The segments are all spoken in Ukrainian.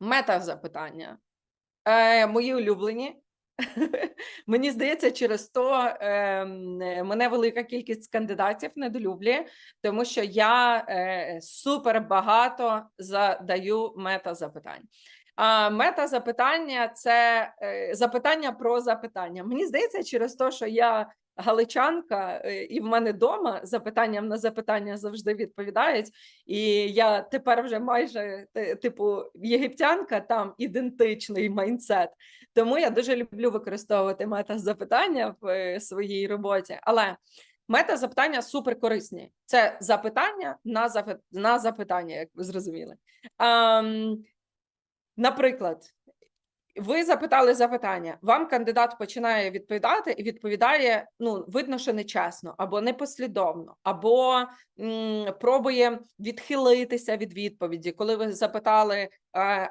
Мета-запитання. Е, мої улюблені. Мені здається, через то е, мене велика кількість кандидатів недолюблює, тому що я е, супер багато задаю мета-запитань. А мета-запитання це е, запитання про запитання. Мені здається, через те, що я галичанка, е, і в мене вдома запитанням на запитання завжди відповідають. І я тепер вже майже типу єгиптянка, там ідентичний майндсет. Тому я дуже люблю використовувати мета-запитання в е, своїй роботі. Але мета-запитання супер корисні. Це запитання на запит... на запитання, як ви зрозуміли. Наприклад, ви запитали запитання, вам кандидат починає відповідати і відповідає: ну, видно, що нечесно, або непослідовно, або м, пробує відхилитися від відповіді. Коли ви запитали, е,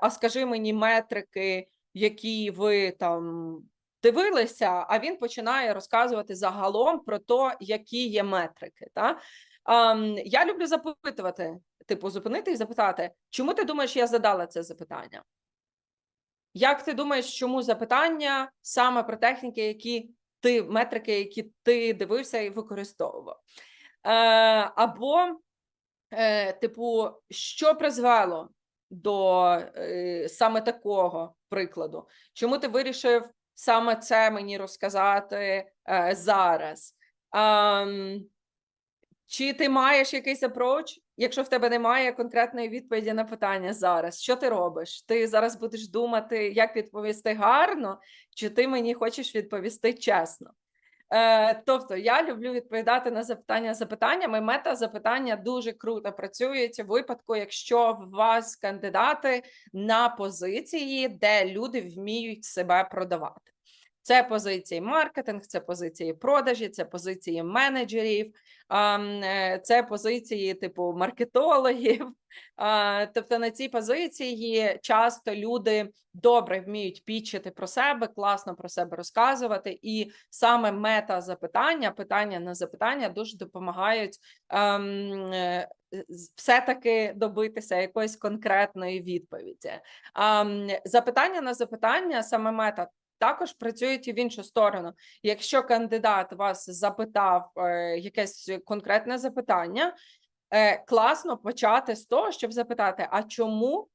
а скажи мені метрики, які ви там дивилися, а він починає розказувати загалом про те, які є метрики. Та? Я люблю запитувати, типу, зупинити і запитати, чому ти думаєш, я задала це запитання? Як ти думаєш, чому запитання саме про техніки, які ти метрики, які ти дивився і використовував? Е, або, е, типу, що призвело до е, саме такого прикладу? Чому ти вирішив саме це мені розказати е, зараз? Ем, чи ти маєш якийсь апроч? Якщо в тебе немає конкретної відповіді на питання зараз, що ти робиш? Ти зараз будеш думати, як відповісти гарно, чи ти мені хочеш відповісти чесно? Е, тобто я люблю відповідати на запитання запитаннями. Мета запитання дуже круто працюють у випадку, якщо в вас кандидати на позиції, де люди вміють себе продавати. Це позиції маркетинг, це позиції продажі, це позиції менеджерів, е, це позиції типу маркетологів. Тобто на цій позиції часто люди добре вміють пічити про себе, класно про себе розказувати, і саме мета запитання, питання на запитання дуже допомагають е, все-таки добитися якоїсь конкретної відповіді. Запитання на запитання, саме мета. Також працюють і в іншу сторону. Якщо кандидат вас запитав е, якесь конкретне запитання, е, класно почати з того, щоб запитати: а чому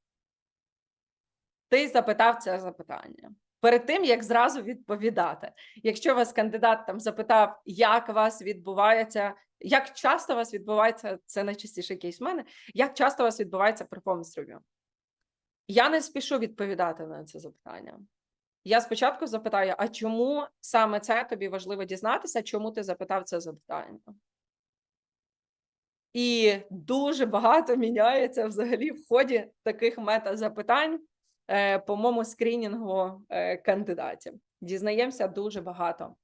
ти запитав це запитання? Перед тим як зразу відповідати. Якщо вас кандидат там запитав, як вас відбувається, як часто вас відбувається, це найчастіше кейс в мене, як часто вас відбувається перформанс рев'ю? Я не спішу відповідати на це запитання. Я спочатку запитаю: а чому саме це тобі важливо дізнатися? Чому ти запитав це запитання? І дуже багато міняється взагалі в ході таких мета-запитань е, по моєму скрінінгу е, кандидатів. Дізнаємося дуже багато.